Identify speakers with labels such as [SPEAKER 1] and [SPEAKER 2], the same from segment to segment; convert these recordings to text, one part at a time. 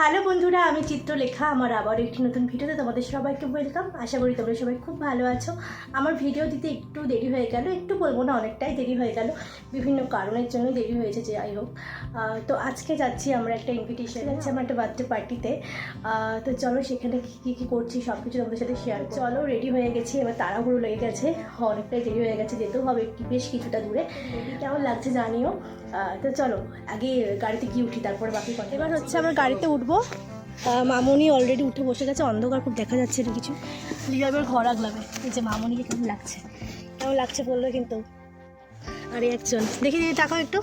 [SPEAKER 1] Hello বন্ধুরা, আমি চিত্রলেখা, আমার আবার একটি নতুন ভিডিওতে তোমাদের সবাইকে ওয়েলকাম আশা করি তোমরা সবাই খুব ভালো আছো। আমার ভিডিও দিতে একটু দেরি হয়ে গেল, একটু বলব না, অনেকটাই দেরি হয়ে গেল। বিভিন্ন কারণের জন্য দেরি হয়েছে, যাই হোক। তো আজকে যাচ্ছি আমরা একটা ইনভিটেশন যাচ্ছি আমার একটা বার্থডে পার্টিতে তো চলো সেখানে কী কী কী করছি সব কিছু তোমাদের সাথে শেয়ার চলো রেডি হয়ে গেছি, এবার তাড়াহুড়ো লেগে গেছে, অনেকটাই দেরি হয়ে গেছে, যেতেও হবে বেশ কিছুটা দূরে। কেমন লাগছে জানিও। তো চলো, আগে গাড়িতে গিয়ে উঠি, তারপরে বাকি কথা। এবার হচ্ছে আমার গাড়িতে উঠবো। আহ, মামনি অলরেডি উঠে বসে গেছে অন্ধকার খুব দেখা যাচ্ছে না কিছু। লিয়া এবার ঘর আগলাবে এই যে মামনিকে কেমন লাগছে? কেমন লাগছে বলল কিন্তু। আরে একজন দেখি দিদি টাকা একটু।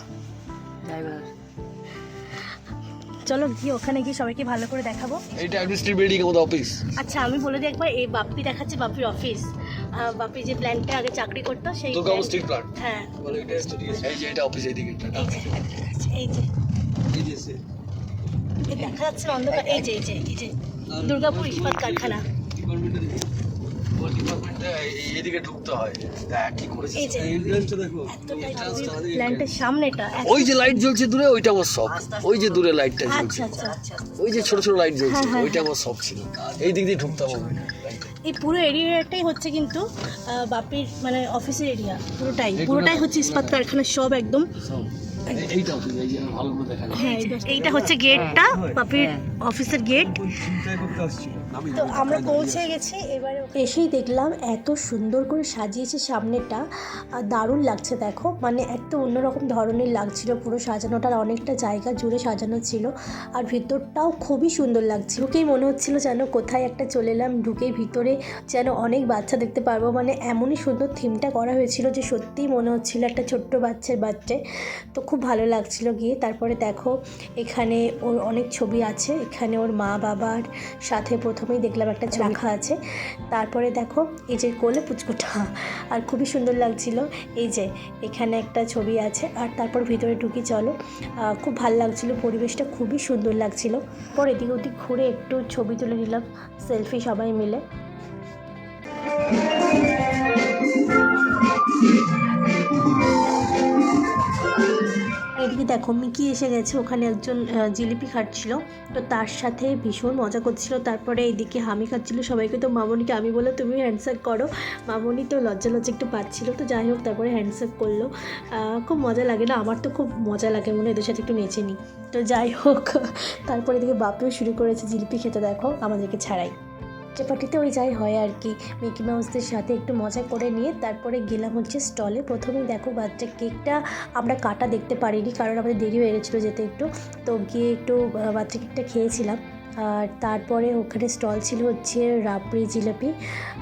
[SPEAKER 1] চলো গিয়ে ওখানে গিয়ে সবাইকে ভালো করে দেখাবো।
[SPEAKER 2] এটা অ্যাডমিনিস্ট্রেটিভ বিল্ডিং আমাদের অফিস
[SPEAKER 1] আচ্ছা আমি বলে দিই একবার এই বাপ্পি দেখাচ্ছে বাপ্পির অফিস বাপ্পি যে প্ল্যানটা আগে চাকরি করতো সেই
[SPEAKER 2] স্টিল প্লান্ট
[SPEAKER 1] হ্যাঁ।
[SPEAKER 2] বলে এটা এই যে এটা অফিস এইদিকে এটা
[SPEAKER 1] এই যে এই যে। দেখা যাচ্ছে না অন্ধকার। এই যে এই যে এই যে দুর্গাপুর ইস্পাত কারখানা।
[SPEAKER 2] ঢুকতে হয়। কি করেছে
[SPEAKER 1] প্ল্যান্টের সামনেটা
[SPEAKER 2] ওই যে লাইট জ্বলছে দূরে ওইটা আমার শখ। ওই যে দূরে লাইটটা জ্বলছে
[SPEAKER 1] আচ্ছা আচ্ছা আচ্ছা।
[SPEAKER 2] ওই যে ছোট ছোট লাইট জ্বলছে
[SPEAKER 1] হ্যাঁ, হ্যাঁ,
[SPEAKER 2] ওইটা আমার শখ ছিল। এই দিক দিয়ে ঢুকতাম আমি
[SPEAKER 1] এই পুরো এরিয়াটাই হচ্ছে কিন্তু আহ, বাপির মানে অফিসের এরিয়া পুরোটাই পুরোটাই হচ্ছে ইস্পাত কারখানা সব একদম
[SPEAKER 2] এইটা
[SPEAKER 1] হ্যাঁ এইটা হচ্ছে গেটটা পাপির অফিসের গেট তো আমরা পৌঁছে গেছি এবারে এসেই দেখলাম এত সুন্দর করে সাজিয়েছে সামনেটা আর দারুণ লাগছে দেখো মানে একটা অন্যরকম ধরনের লাগছিল পুরো সাজানোটার অনেকটা জায়গা জুড়ে সাজানো ছিল আর ভিতরটাও খুবই সুন্দর লাগছিল। ঢুকেই মনে হচ্ছিল যেন কোথায় একটা চলে এলাম ঢুকেই ভিতরে যেন অনেক বাচ্চা দেখতে পারব মানে এমনই সুন্দর থিমটা করা হয়েছিল যে সত্যিই মনে হচ্ছিল একটা ছোট্ট বাচ্চার বাচ্চা তো খুব ভালো লাগছিল গিয়ে তারপরে দেখো এখানে ওর অনেক ছবি আছে এখানে ওর মা বাবার সাথে প্রথমেই দেখলাম একটা চাখা রাখা আছে। তারপরে দেখো এই যে কোলে পুচকুটা। আর খুবই সুন্দর লাগছিল। এই যে এখানে একটা ছবি আছে। আর তারপর ভিতরে ঢুকি চলো। খুব ভালো লাগছিল। পরিবেশটা খুবই সুন্দর লাগছিল। পরে এদিক ওদিক ঘুরে একটু ছবি তুলে নিলাম। সেলফি সবাই মিলে। এদিকে দেখো, মিকি এসে গেছে, ওখানে একজন জিলিপি খাচ্ছিল। তো তার সাথে ভীষণ মজা করছিল। তারপরে এইদিকে হামি খাচ্ছিল। সবাইকে তো, মামনিকে আমি বলে তুমি হ্যান্ডশেক করো। মামনি তো লজ্জা লজ্জা একটু পাচ্ছিল। তো যাই হোক, তারপরে হ্যান্ডশেক করল। খুব মজা লাগে না? আমার তো খুব মজা লাগে, মনে এদের সাথে একটু নেচে নিই। তো যাই হোক, তারপরে এদিকে বাপিও শুরু করেছে জিলিপি খেতে, দেখো, আমাদেরকে ছাড়াই। বার্থডে ওই যাই হয় আর কি। মিকি মাউসদের সাথে একটু মজা করে নিয়ে তারপরে গেলাম হচ্ছে স্টলে। প্রথমেই দেখো বাচ্চা কেকটা আমরা কাটা দেখতে পারিনি, কারণ আমাদের দেরি হয়ে গেছিল যেতে একটু। তো গিয়ে একটু বাচ্চা কেকটা খেয়েছিলাম। আর তারপরে ওখানে স্টল ছিল হচ্ছে রাবড়ি জিলাপি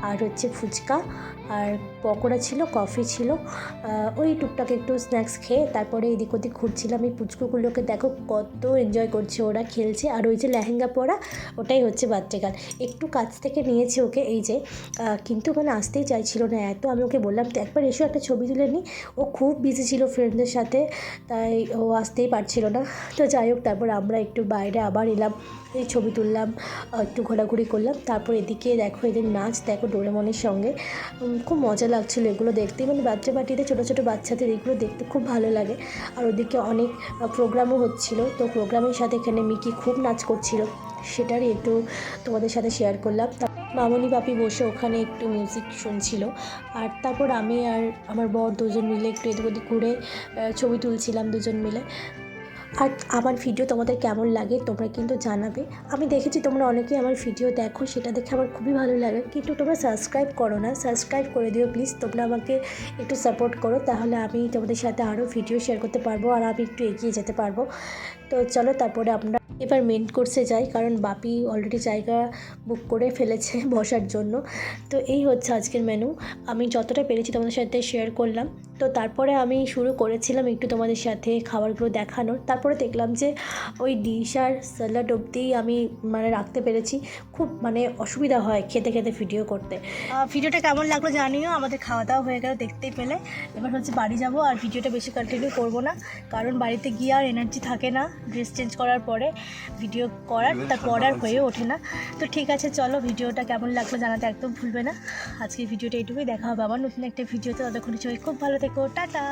[SPEAKER 1] আর হচ্ছে ফুচকা আর পকোড়া ছিল কফি ছিল। ওই টুকটাক একটু স্ন্যাক্স খেয়ে তারপরে এদিক ওদিক ঘুরছিলাম। এই পুচকুগুলোকে দেখো কত এনজয় করছে ওরা, খেলছে। আর ওই যে লেহেঙ্গা পরা, ওটাই হচ্ছে বাচ্চাকাল একটু কাছ থেকে নিয়েছে ওকে এই যে। কিন্তু ওখানে আসতেই চাইছিল না এত। আমি ওকে বললাম, তো একবার এসো, একটা ছবি তুলে নিই ও খুব বিজি ছিল ফ্রেন্ডদের সাথে, তাই ও আসতেই পারছিল না। তো যাই হোক, তারপর আমরা একটু বাইরে আবার এলাম। এই ছবি তুললাম একটু ঘোরাঘুরি করলাম। তারপর এদিকে দেখো, এদের নাচ, দেখো ডোরেমনের সঙ্গে। খুব মজা লাগছিল এগুলো দেখতে। মানে বাচ্চা পার্টিতে ছোটো ছোটো বাচ্চাদের এগুলো দেখতে খুব ভালো লাগে। আর ওদিকে অনেক প্রোগ্রামও হচ্ছিল। তো প্রোগ্রামের সাথে এখানে মিকি খুব নাচ করছিল। সেটারই একটু তোমাদের সাথে শেয়ার করলাম। মামনি বাপি বসে ওখানে একটু মিউজিক শুনছিল। আর তারপর আমি আর আমার বর দুজন মিলে একটু এদিক ওদিক ঘুরে ছবি তুলছিলাম দুজন মিলে। আর আমার ভিডিও তোমাদের কেমন লাগে তোমরা কিন্তু জানাবে। আমি দেখেছি তোমরা অনেকেই আমার ভিডিও দেখো, সেটা দেখে আমার খুবই ভালো লাগে। কিন্তু তোমরা সাবস্ক্রাইব করো না সাবস্ক্রাইব করে দিও প্লিজ তোমরা আমাকে একটু সাপোর্ট করো, তাহলে আমি তোমাদের সাথে আরও ভিডিও শেয়ার করতে পারব আর আমি একটু এগিয়ে যেতে পারব। তো চলো তারপরে আমরা এবার মেন কোর্সে যাই, কারণ বাপি অলরেডি জায়গা বুক করে ফেলেছে বসার জন্য। তো এই হচ্ছে আজকের মেনু আমি যতটা পেরেছি তোমাদের সাথে শেয়ার করলাম। তো তারপরে আমি শুরু করেছিলাম একটু তোমাদের সাথে খাবারগুলো দেখানোর। তারপরে দেখলাম যে ওই ডিশ আর স্যালাড অবধিই আমি মানে রাখতে পেরেছি। খুব মানে অসুবিধা হয় খেতে খেতে ভিডিও করতে। ভিডিওটা কেমন লাগল জানিও। আমাদের খাওয়া দাওয়া হয়ে গেল দেখতেই পেলে। এবার হচ্ছে বাড়ি যাব আর ভিডিওটা বেশি কন্টিনিউ করব না। কারণ বাড়িতে গিয়ে আর এনার্জি থাকে না। ড্রেস চেঞ্জ করার পরে। ভিডিও করার তারপর আর হয়ে ওঠে না। তো ঠিক আছে চলো ভিডিওটা কেমন লাগল জানাতে একদম ভুলবে না। আজকের ভিডিওটা এইটুকুই দেখা হবে আবার নতুন একটা ভিডিওতে ততক্ষণ সবাই খুব ভালো থেকো টাটা!